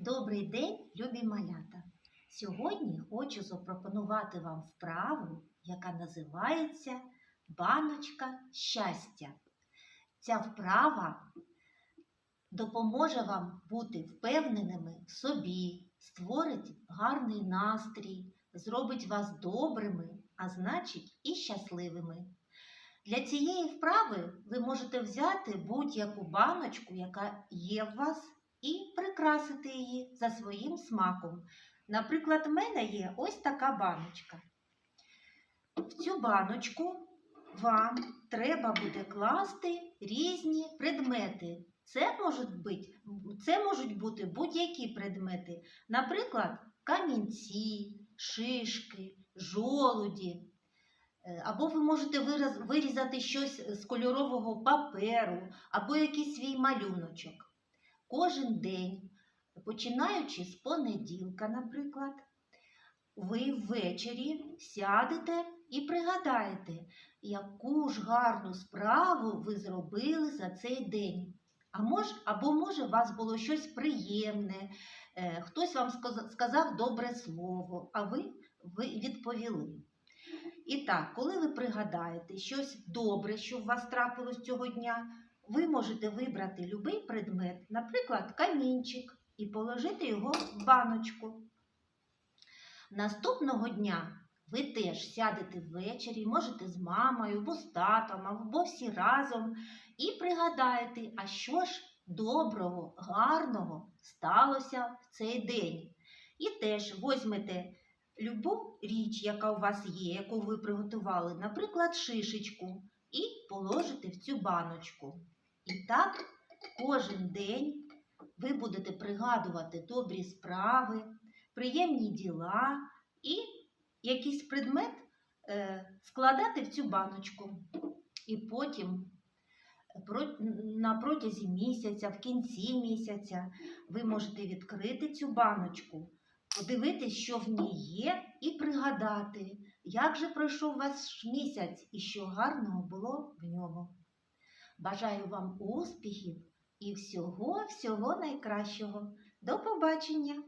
Добрий день, любі малята! Сьогодні хочу запропонувати вам вправу, яка називається баночка щастя. Ця вправа допоможе вам бути впевненими в собі, створить гарний настрій, зробить вас добрими, а значить і щасливими. Для цієї вправи ви можете взяти будь-яку баночку, яка є в вас, і прикрасити її за своїм смаком. Наприклад, в мене є ось така баночка. В цю баночку вам треба буде класти різні предмети. Це можуть бути, це можуть бути будь-які предмети, наприклад, камінці, шишки, жолуді. Е, Або ви можете вирізати щось з кольорового паперу, або якийсь свій малюночок. Кожен день, починаючи з понеділка, наприклад, ви ввечері сядете і пригадаєте, яку ж гарну справу ви зробили за цей день. А мож, або може у вас було щось приємне, е, хтось вам сказав добре слово, а ви, ви відповіли. І так, коли ви пригадаєте щось добре, що у вас трапилось цього дня, ви можете вибрати будь-який предмет, наприклад, камінчик, і положити його в баночку. Наступного дня ви теж сядете ввечері, можете з мамою, або з татом, або всі разом, і пригадаєте, а що ж доброго, гарного сталося в цей день. І теж возьмете любу річ, яка у вас є, яку ви приготували, наприклад, шишечку, і положите в цю баночку. І так кожен день ви будете пригадувати добрі справи, приємні діла і якийсь предмет е, складати в цю баночку. І потім на протязі місяця, в кінці місяця ви можете відкрити цю баночку, подивитись, що в ній є, і пригадати, як же пройшов ваш місяць і що гарного було в ньому. Бажаю вам успіхів і всього-всього найкращого. До побачення!